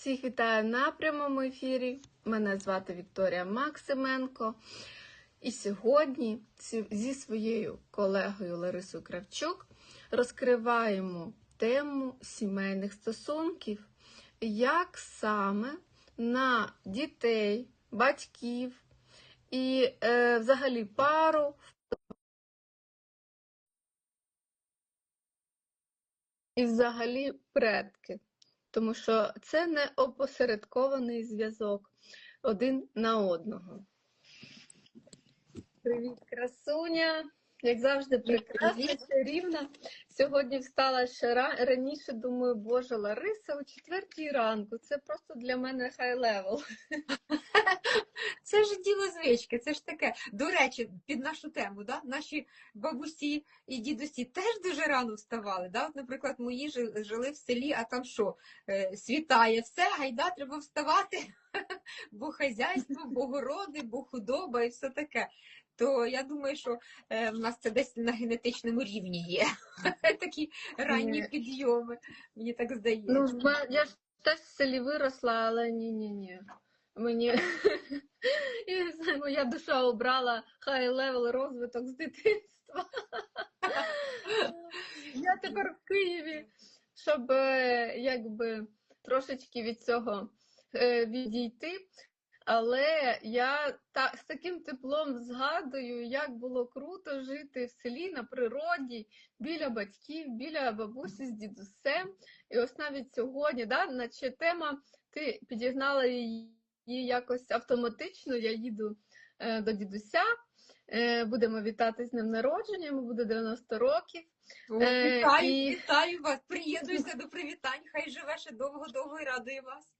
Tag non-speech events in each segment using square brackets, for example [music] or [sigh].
Всіх вітаю на прямому ефірі. Мене звати Вікторія Максименко. І сьогодні зі своєю колегою Ларисою Кравчук розкриваємо тему сімейних стосунків, як саме на дітей, батьків і е, взагалі пару і взагалі предки. Тому що це не опосередкований зв'язок один на одного. Привіт, красуня! Як завжди, прекрасна, чарівна. Сьогодні встала ще раніше, думаю, боже, Лариса о четвертій ранку. Це просто для мене хай левел. [laughs] Це ж діло звички, це ж таке. До речі, під нашу тему, да? наші бабусі і дідусі теж дуже рано вставали. Да? От, наприклад, мої жили в селі, а там що, е, світає все, гайда, треба вставати, [laughs] бо хазяйство, бо городи, бо худоба і все таке. То я думаю, що е, в нас це десь на генетичному рівні є. [laughs] Такі ранні Ні. підйоми, мені так здається. Ну, я ж теж в селі виросла, але ні-ні-ні. Мені [laughs] моя душа обрала хай левел розвиток з дитинства. [laughs] Я тепер в Києві, щоб е, якби трошечки від цього е, відійти. Але я та, з таким теплом згадую, як було круто жити в селі на природі, біля батьків, біля бабусі з дідусем. І ось навіть сьогодні, да, наче тема, ти підігнала її якось автоматично. Я їду е, до дідуся, е, будемо вітати з ним народження, йому буде 90 років. О, Е, Вітаю, і- вітаю вас, [laughs] приєднуюся до привітань, хай живе ще довго-довго і радує вас.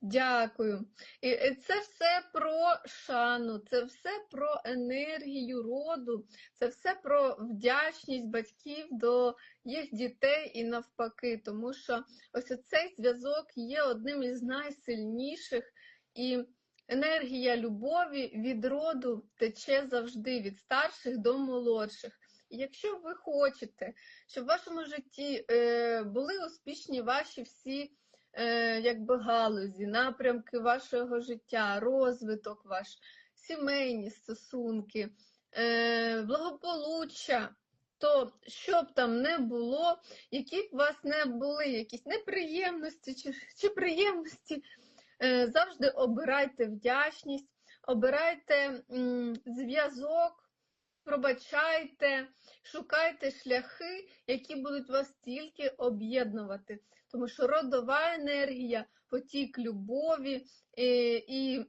Дякую. І це все про шану, це все про енергію роду, це все про вдячність батьків до їх дітей і навпаки, тому що ось цей зв'язок є одним із найсильніших, і енергія любові від роду тече завжди від старших до молодших. І якщо ви хочете, щоб в вашому житті е, були успішні ваші всі е, якби галузі, напрямки вашого життя, розвиток ваш, сімейні стосунки, е, благополуччя, то що б там не було, які б у вас не були якісь неприємності чи, чи приємності, е, завжди обирайте вдячність, обирайте зв'язок. Пробачайте, шукайте шляхи, які будуть вас тільки об'єднувати. Тому що родова енергія, потік любові е, і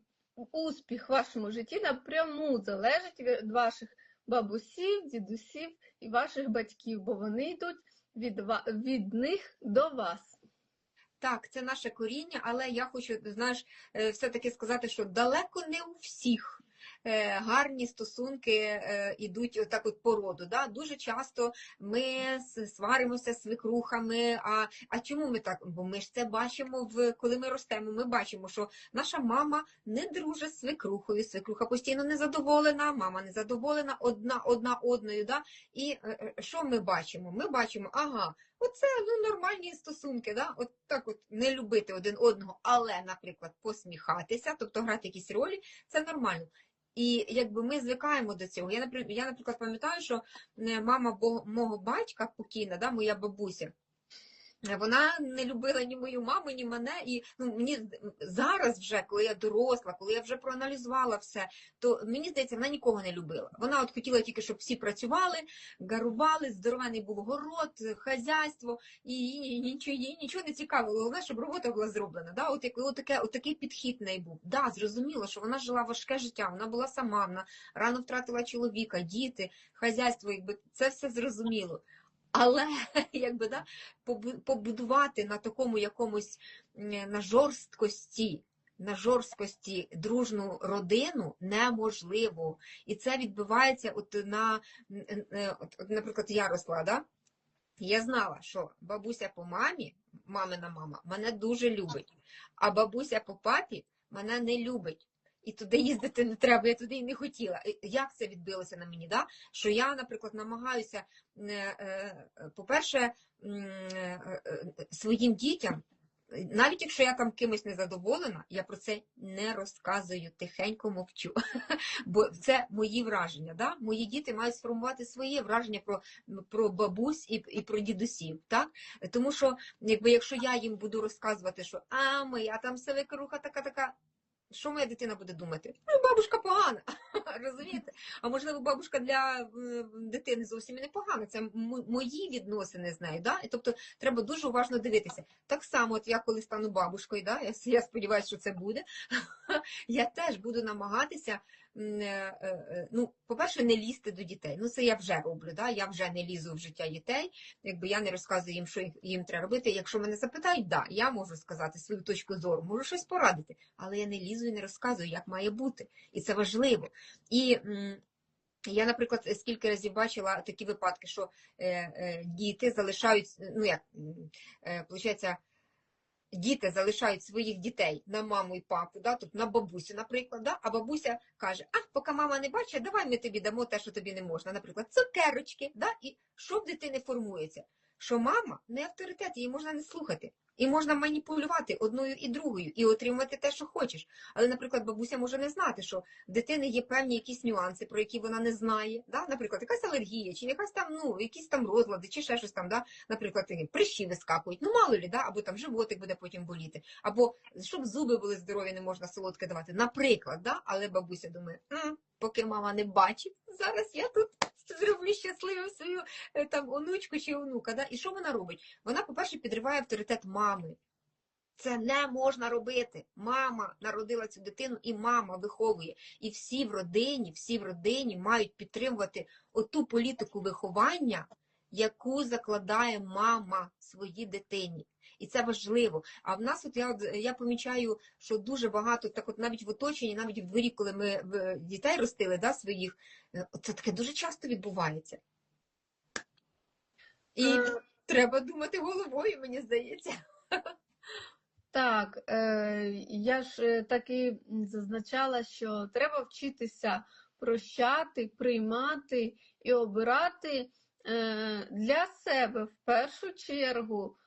успіх в вашому житті напряму залежить від ваших бабусів, дідусів і ваших батьків, бо вони йдуть від, від них до вас. Так, це наше коріння, але я хочу, знаєш, е, все-таки сказати, що далеко не у всіх гарні стосунки е, ідуть отак от по роду. Да? Дуже часто ми сваримося з свекрухами. А, а чому ми так? Бо ми ж це бачимо, в, коли ми ростемо. Ми бачимо, що наша мама не дружить з свекрухою, свекруха постійно незадоволена, мама незадоволена одна одна одною. Да? І е, е, що ми бачимо? Ми бачимо, ага, Оце ну, нормальні стосунки, да? от так от не любити один одного, але, наприклад, посміхатися, тобто грати якісь ролі, це нормально. І якби ми звикаємо до цього. Я, наприклад, я, наприклад, пам'ятаю, що е, мама мого батька покійна, да, моя бабуся, вона не любила ні мою маму, ні мене. І ну, мені зараз, вже, коли я доросла, коли я вже проаналізувала все, то мені здається, вона нікого не любила. Вона от хотіла тільки, щоб всі працювали, гарували, здоровений був город, хазяйство, і нічого, їй нічого не цікавило. Головне, щоб робота була зроблена. Да? От, от, таке, от такий підхід в неї був. Да, зрозуміло, що вона жила важке життя, вона була сама, вона рано втратила чоловіка, діти, хазяйство, якби це все зрозуміло. Але [laughs] якби да, побудувати на такому якомусь на жорсткості, на жорсткості дружну родину неможливо. І це відбувається от на, е, от, наприклад, я росла, да? Я знала, що бабуся по мамі, мамина мама, мене дуже любить, а бабуся по папі мене не любить. І туди їздити не треба, я туди і не хотіла. Як це відбилося на мені? Да? Що я, наприклад, намагаюся, е, е, по-перше, е, своїм дітям навіть якщо я там кимось не задоволена, я про це не розказую, тихенько мовчу. [laughs] Бо це мої враження. Да? Мої діти мають сформувати своє враження про, про бабусь і, і про дідусів. Так? Тому що, якби якщо я їм буду розказувати, що а моя там свекруха така така. Що моя дитина буде думати? Ну, бабушка погана, [laughs] розумієте? А можливо, бабушка для е, дитини зовсім і не погана. Це мої відносини з нею. Да? Тобто треба дуже уважно дивитися. Так само, от я коли стану бабушкою, да? я сподіваюся, що це буде. [laughs] я теж буду намагатися. Е, е, Ну, по-перше, не лізти до дітей. Ну, це я вже роблю. Да? Я вже не лізу в життя дітей. Якби я не розказую їм, що їм треба робити. Якщо мене запитають, да, я можу сказати свою точку зору, можу щось порадити, але я не лізу і не розказую, як має бути. І це важливо. І я, наприклад, скільки разів бачила такі випадки, що е, діти залишають, ну як, получається, діти залишають своїх дітей на маму і папу, да, тобто на бабусю, наприклад, да, а бабуся каже: а поки мама не бачить, давай ми тобі дамо те, що тобі не можна. Наприклад, цукерочки, да, і що дитини формується? Що мама не авторитет, її можна не слухати. І можна маніпулювати одною і другою, і отримати те, що хочеш. Але, наприклад, бабуся може не знати, що в дитини є певні якісь нюанси, про які вона не знає. Да? Наприклад, якась алергія, чи якась там, ну, якісь там розлади, чи ще щось там, да? наприклад, прищі вискакують. Ну, мало лі, да? або там животик буде потім боліти, або щоб зуби були здорові, не можна солодке давати. Наприклад, да? але бабуся думає, «М, поки мама не бачить, зараз я тут. Зроблю щасливим свою е, там онучку чи онука. Да? І що вона робить? Вона, по-перше, підриває авторитет мами. Це не можна робити. Мама народила цю дитину, і мама виховує. І всі в родині, всі в родині мають підтримувати оту політику виховання, яку закладає мама своїй дитині. І це важливо. А в нас, от я я помічаю, що дуже багато, так от навіть в оточенні, навіть в дворі, коли ми дітей ростили, да, своїх, е, це таке дуже часто відбувається. І Е, треба думати головою, мені здається. Так, е, я ж так і зазначала, що треба вчитися прощати, приймати і обирати для себе в першу чергу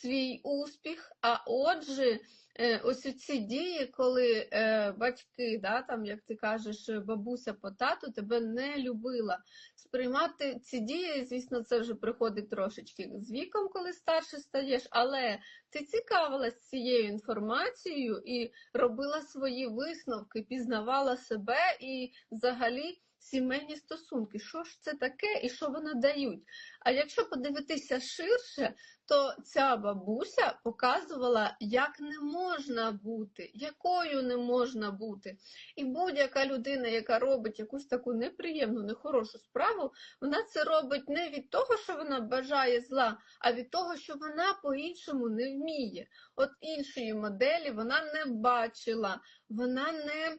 свій успіх, а отже, е, ось ці дії, коли е, батьки, да, там, як ти кажеш, бабуся по тату тебе не любила. Сприймати ці дії, звісно, це вже приходить трошечки з віком, коли старше стаєш, але ти цікавилась цією інформацією і робила свої висновки, пізнавала себе і взагалі сімейні стосунки. Що ж це таке і що вони дають? А якщо подивитися ширше, то ця бабуся показувала, як не можна бути, якою не можна бути. І будь-яка людина, яка робить якусь таку неприємну, нехорошу справу, вона це робить не від того, що вона бажає зла, а від того, що вона по-іншому не вміє. От іншої моделі вона не бачила, вона не,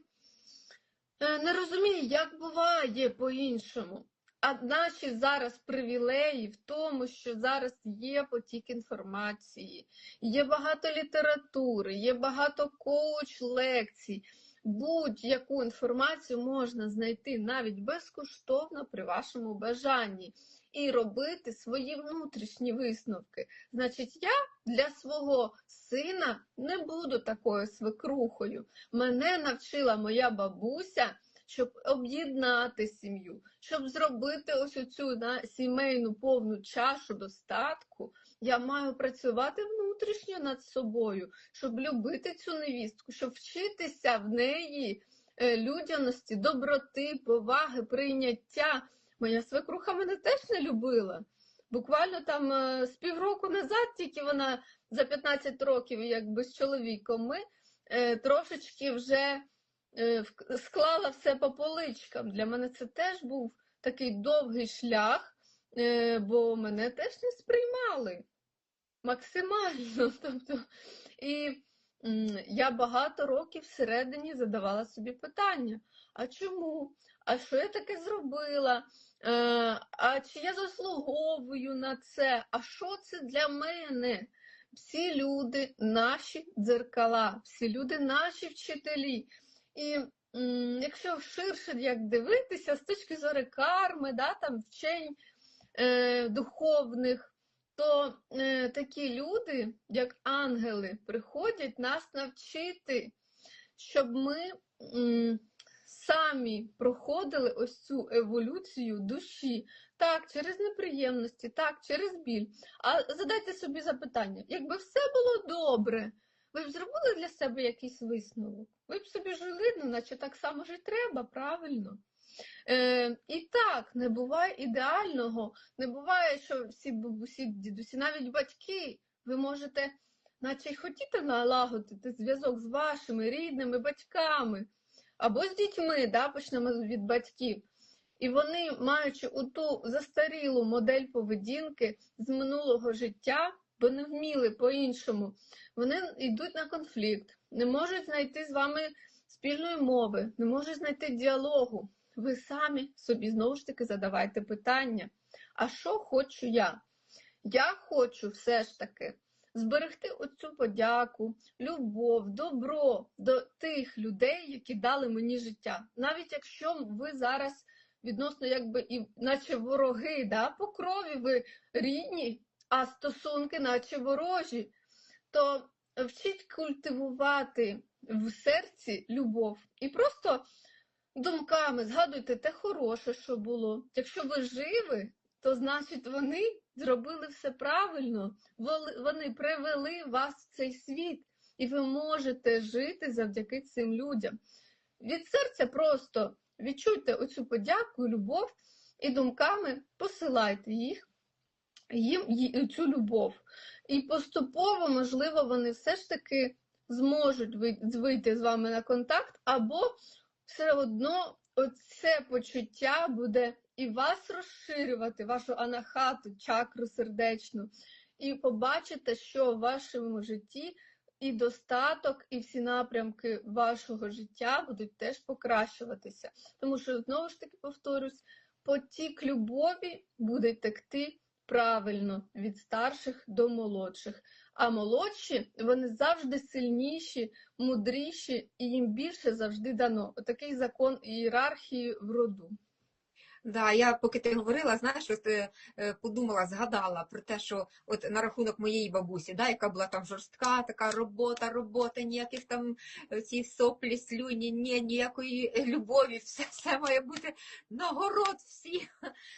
не розуміє, як буває по-іншому. А наші зараз привілеї в тому, що зараз є потік інформації, є багато літератури, є багато коуч-лекцій. Будь-яку інформацію можна знайти навіть безкоштовно при вашому бажанні і робити свої внутрішні висновки. Значить, я для свого сина не буду такою свекрухою. Мене навчила моя бабуся, щоб об'єднати сім'ю, щоб зробити ось оцю на сімейну повну чашу достатку. Я маю працювати внутрішньо над собою, щоб любити цю невістку, щоб вчитися в неї е, людяності, доброти, поваги, прийняття. Моя свекруха мене теж не любила. Буквально там е, з півроку назад, тільки вона за 15 років, якби з чоловіком, ми е, трошечки вже е, склала все по поличкам. Для мене це теж був такий довгий шлях, бо мене теж не сприймали максимально. [laughs] Тобто, і я багато років всередині задавала собі питання: а чому? А що я таке зробила? Е, а чи я заслуговую на це? А що це для мене? Всі люди наші дзеркала, всі люди наші вчителі. І якщо ширше як дивитися з точки зору карми, да, там вчень е, духовних, то е, такі люди, як ангели, приходять нас навчити, щоб ми м, самі проходили ось цю еволюцію душі. Так, через неприємності, так, через біль. А задайте собі запитання: якби все було добре, ви б зробили для себе якийсь висновок? Ви б собі жили, ну, наче так само ж і треба, правильно? Е, і так, не буває ідеального, не буває, що всі бабусі, дідусі, навіть батьки, ви можете, наче й хотіти налагодити зв'язок з вашими рідними батьками або з дітьми, да, почнемо від батьків. І вони, маючи ту застарілу модель поведінки з минулого життя, бо не вміли по-іншому, вони йдуть на конфлікт, не можуть знайти з вами спільної мови, не можуть знайти діалогу. Ви самі собі знову ж таки задавайте питання: а що хочу я? Я хочу все ж таки зберегти оцю подяку, любов, добро до тих людей, які дали мені життя. Навіть якщо ви зараз відносно, якби і наче вороги, да? по крові ви рідні, а стосунки, наче ворожі, то вчіть культивувати в серці любов і просто думками згадуйте те хороше, що було. Якщо ви живі, то значить вони зробили все правильно, вони привели вас в цей світ, і ви можете жити завдяки цим людям. Від серця просто відчуйте оцю подяку, любов і думками посилайте їх, їм цю любов. І поступово, можливо, вони все ж таки зможуть ви- вийти з вами на контакт, або все одно оце почуття буде і вас розширювати, вашу анахату, чакру сердечну, і побачите, що в вашому житті і достаток, і всі напрямки вашого життя будуть теж покращуватися. Тому що, знову ж таки, повторюсь, потік любові буде текти правильно від старших до молодших. А молодші вони завжди сильніші, мудріші, і їм більше завжди дано. Отакий закон ієрархії в роду. Да, я поки ти говорила, знаєш, от, е, е, подумала, згадала про те, що от на рахунок моєї бабусі, да, яка була там жорстка, така робота, робота, ніяких там е, ці соплі, слюні, ні, ніякої любові, все, все має бути нагород всі.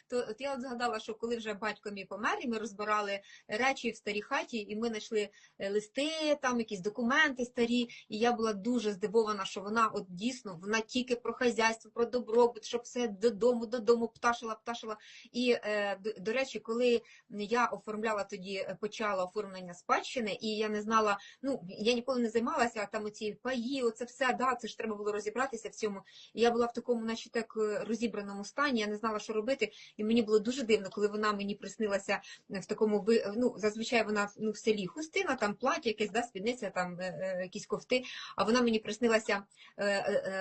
То от я от згадала, що коли вже батько мій помер, і ми розбирали речі в старій хаті, і ми знайшли листи, там якісь документи старі, і я була дуже здивована, що вона от дійсно вона тільки про хазяйство, про добробут, щоб все додому, додому пташила, пташила. І е, до, речі, коли я оформляла тоді, е, почала оформлення спадщини, і я не знала, ну я ніколи не займалася а там оці паї, оце все, да, це ж треба було розібратися в цьому. І я була в такому, наче так е, розібраному стані, я не знала, що робити. І мені було дуже дивно, коли вона мені приснилася в такому ну, зазвичай вона ну, в селі хустина, там плаття, якесь, да, спідниця, там якісь кофти. А вона мені приснилася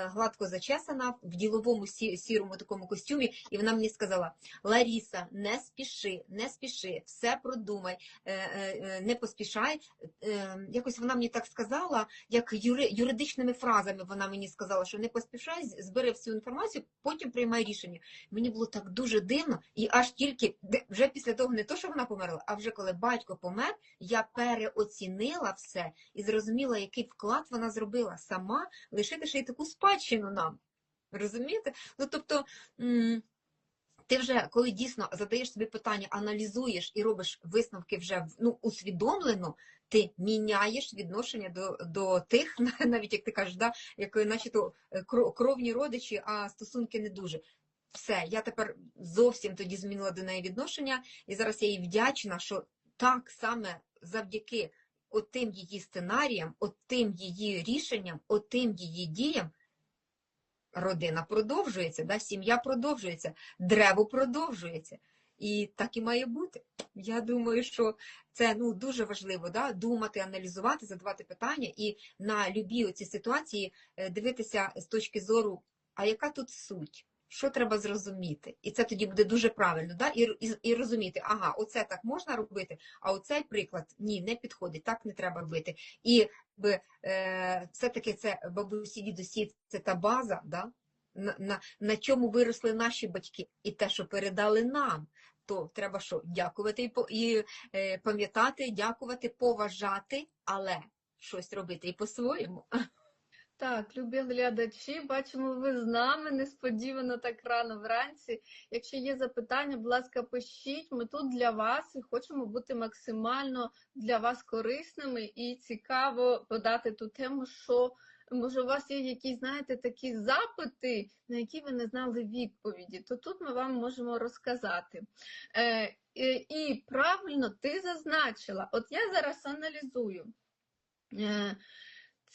гладко зачесана в діловому сі- сірому такому костюмі, і вона мені сказала: Ларіса, не спіши, не спіши, все продумай, е, е, е, не поспішай. Якось вона мені так сказала, як юри, юридичними фразами вона мені сказала, що не поспішай, збери всю інформацію, потім приймай рішення. Мені було так дуже дивно, і аж тільки вже після того, не то, що вона померла, а вже коли батько помер, я переоцінила все і зрозуміла, який вклад вона зробила сама, лишити ще й таку спадщину нам. Розумієте? Ну тобто. Ти вже, коли дійсно задаєш собі питання, аналізуєш і робиш висновки вже ну, усвідомлено, ти міняєш відношення до, до тих, [laughs] навіть як ти кажеш, да, як е, кро- кровні родичі, а стосунки не дуже. Все, я тепер зовсім тоді змінила до неї відношення, і зараз я їй вдячна, що так саме завдяки отим її сценаріям, отим її рішенням, отим її діям родина продовжується, да, сім'я продовжується, древо продовжується. І так і має бути. Я думаю, що це ну, дуже важливо да, думати, аналізувати, задавати питання і на любі ці ситуації е, дивитися з точки зору, а яка тут суть? Що треба зрозуміти? І це тоді буде дуже правильно, да? і, і, і розуміти, ага, оце так можна робити, а оцей приклад ні, не підходить, так не треба робити. І е, все-таки це бабусі, дідусі, це та база, да? на, на, на чому виросли наші батьки, і те, що передали нам. то треба що? Дякувати і е, пам'ятати, дякувати, поважати, але щось робити і по-своєму. Так, любі глядачі, бачимо, ви з нами несподівано так рано вранці. Якщо є запитання, будь ласка, пишіть. Ми тут для вас і хочемо бути максимально для вас корисними і цікаво подати ту тему, що може у вас є якісь, знаєте, такі запити, на які ви не знали відповіді, то тут ми вам можемо розказати. Е, і, правильно ти зазначила, от я зараз аналізую. Е,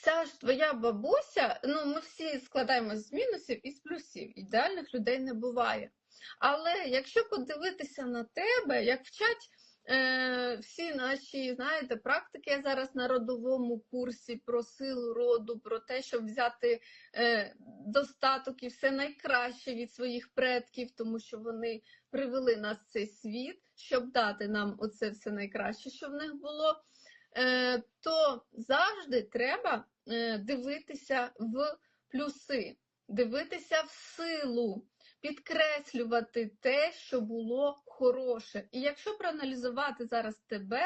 Ця ж твоя бабуся, ну ми всі складаємося з мінусів і з плюсів. Ідеальних людей не буває. Але якщо подивитися на тебе, як вчать е, всі наші, знаєте, практики я зараз на родовому курсі про силу роду, про те, щоб взяти е, достаток і все найкраще від своїх предків, тому що вони привели нас в цей світ, щоб дати нам оце все найкраще, що в них було то завжди треба е, дивитися в плюси, дивитися в силу, підкреслювати те, що було хороше. І якщо проаналізувати зараз тебе,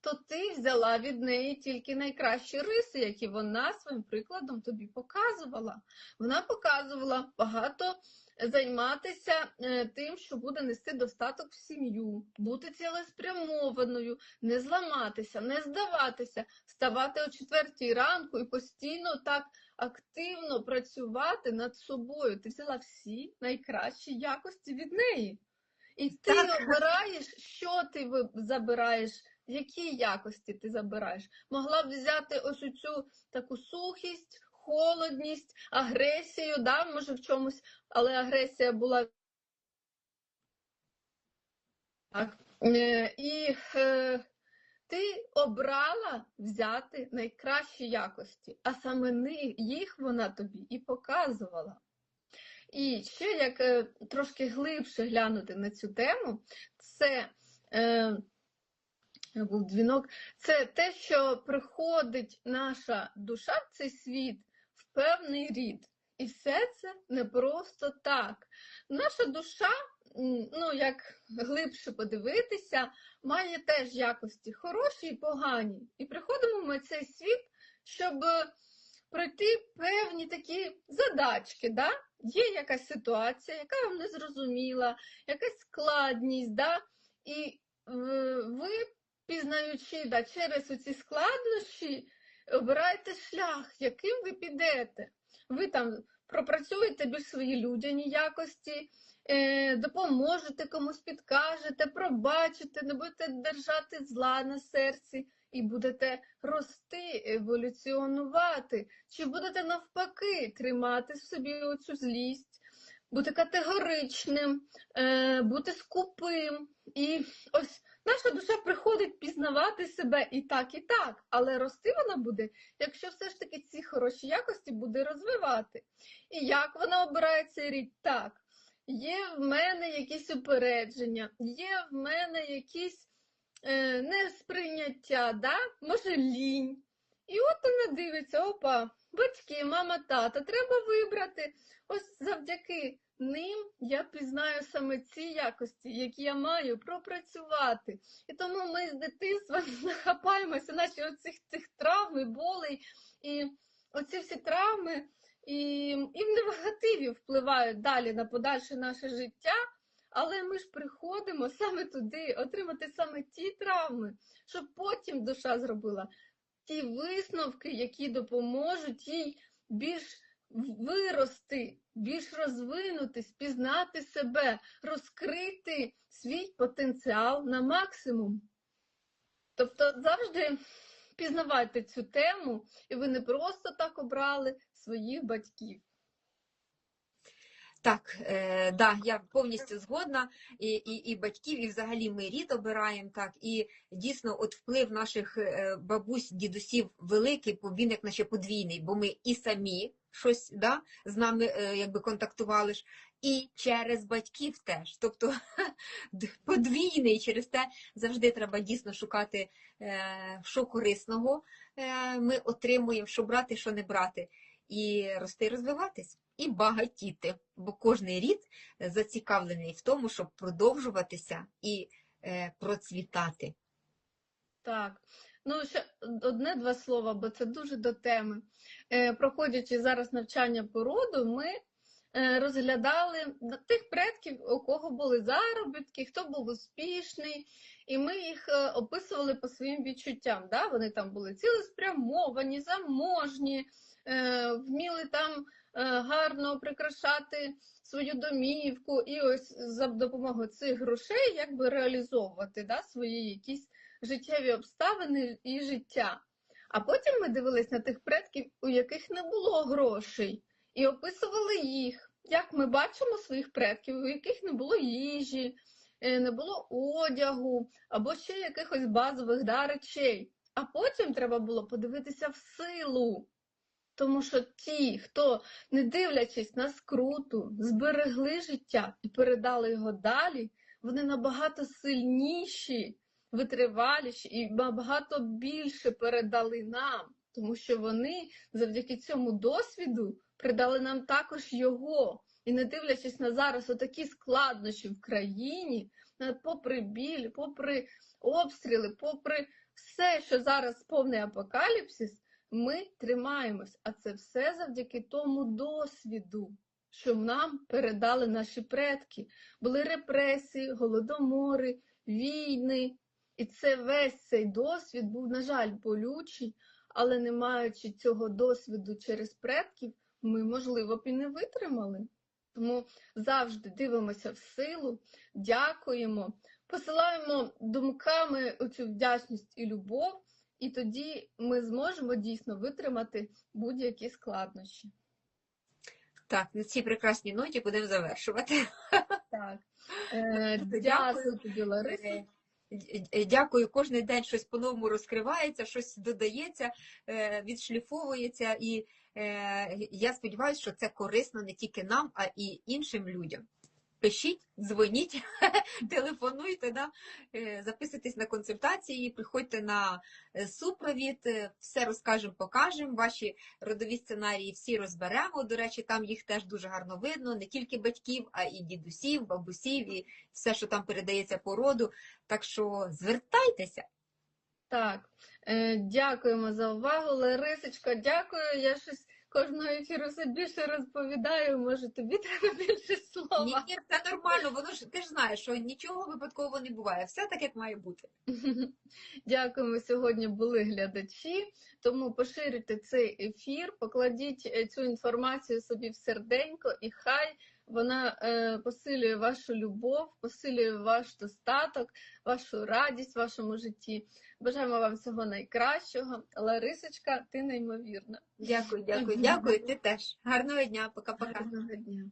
то ти взяла від неї тільки найкращі риси, які вона своїм прикладом тобі показувала. Вона показувала багато займатися е, тим, що буде нести достаток в сім'ю, бути цілеспрямованою, не зламатися, не здаватися, ставати о четвертій ранку і постійно так активно працювати над собою. Ти взяла всі найкращі якості від неї. І ти Так. обираєш, що ти забираєш, які якості ти забираєш. Могла б взяти ось цю таку сухість, холодність, агресію, да, може в чомусь, але агресія була. Так. Е, І е, ти обрала взяти найкращі якості, а саме їх вона тобі і показувала. І ще як е, трошки глибше глянути на цю тему, це е, був дзвінок, це те, що приходить наша душа в цей світ певний рід. І все це не просто так. Наша душа, ну як глибше подивитися, має теж якості хороші і погані. І приходимо ми в цей світ, щоб пройти певні такі задачки. Да? Є якась ситуація, яка вам не зрозуміла, якась складність, да? і е, ви, пізнаючи да, через оці складнощі, обираєте шлях, яким ви підете. Ви там пропрацюєте більш свої людяні якості, е, допоможете комусь, підкажете, пробачите, не будете держати зла на серці і будете рости, еволюціонувати, чи будете навпаки тримати в собі оцю злість, бути категоричним, е, бути скупим. І ось наша душа приходить пізнавати себе і так, і так, але рости вона буде, якщо все ж таки ці хороші якості буде розвивати. І як вона обирає цей рід? Так. Є в мене якісь упередження, є в мене якісь е, несприйняття, да? може лінь. І от вона дивиться, опа, батьки, мама, тата, треба вибрати. Ось завдяки ним я пізнаю саме ці якості, які я маю пропрацювати. І тому ми з дитинства [laughs] нахапаємося, наші оцих цих травм болей, і оці всі травми і, і в негативі впливають далі на подальше наше життя. Але ми ж приходимо саме туди, отримати саме ті травми, щоб потім душа зробила ті висновки, які допоможуть їй більш вирости, більш розвинутись, пізнати себе, розкрити свій потенціал на максимум. Тобто завжди пізнавайте цю тему, і ви не просто так обрали своїх батьків. Так, е, да, я повністю згодна. І, і, і батьків, і взагалі ми рід обираємо. Так, і дійсно, от вплив наших е, бабусь, дідусів великий, він як наче подвійний, бо ми і самі щось да, з нами е, якби контактували ж, і через батьків теж. Тобто [laughs] подвійний, через те завжди треба дійсно шукати, е, що корисного е, ми отримуємо, що брати, що не брати, і рости, розвиватись. І багатіти, бо кожний рід зацікавлений в тому, щоб продовжуватися і е, процвітати. Так. Ну, ще одне-два слова, бо це дуже до теми. Е, проходячи зараз навчання по роду, ми е, розглядали тих предків, у кого були заробітки, хто був успішний, і ми їх е, описували по своїм відчуттям. Да? Вони там були цілеспрямовані, заможні, е, вміли там е, гарно прикрашати свою домівку, і ось за допомогою цих грошей якби реалізовувати да, свої якісь життєві обставини і життя. А потім ми дивились на тих предків, у яких не було грошей, і описували їх. Як ми бачимо своїх предків, у яких не було їжі, е, не було одягу або ще якихось базових да, речей. А потім треба було подивитися в силу. Тому що ті, хто, не дивлячись на скруту, зберегли життя і передали його далі, вони набагато сильніші, витриваліші і набагато більше передали нам, тому що вони завдяки цьому досвіду придали нам також його. І не дивлячись на зараз отакі складнощі в країні, попри біль, попри обстріли, попри все, що зараз повний апокаліпсис, ми тримаємось. А це все завдяки тому досвіду, що нам передали наші предки. Були репресії, голодомори, війни. І це весь цей досвід був, на жаль, болючий, але не маючи цього досвіду через предків, ми, можливо б і не витримали. Тому завжди дивимося в силу, дякуємо, посилаємо думками оцю вдячність і любов, і тоді ми зможемо дійсно витримати будь-які складнощі. Так, на цій прекрасній ноті будемо завершувати. Так. Е, Дякую. Дякую тобі, Лариса. Е, е, Дякую, кожен день щось по-новому розкривається, щось додається, відшліфовується, і я сподіваюся, що це корисно не тільки нам, а і іншим людям. Пишіть, дзвоніть, [laughs] телефонуйте, да? е, записуйтесь на консультації, приходьте на е, супровід, е, все розкажемо, покажемо. Ваші родові сценарії всі розберемо. До речі, там їх теж дуже гарно видно, не тільки батьків, а і дідусів, бабусів, і все, що там передається по роду. Так що звертайтеся. Так, дякуємо за увагу, Ларисочка, дякую. Я щось кожного ефіру все більше розповідаю. Може, тобі [laughs] треба більше слова. ні, це нормально, воно ж ти ж знаєш, що нічого випадково не буває. Все так, як має бути. [laughs] Дякуємо. Сьогодні були глядачі, тому поширюйте цей ефір, покладіть е, цю інформацію собі в серденько, і хай вона е, посилює вашу любов, посилює ваш достаток, вашу радість в вашому житті. Бажаємо вам всього найкращого. Ларисочка, ти неймовірна. Дякую, дякую, дякую. Ти теж. Гарного дня, пока-пока. Гарного дня.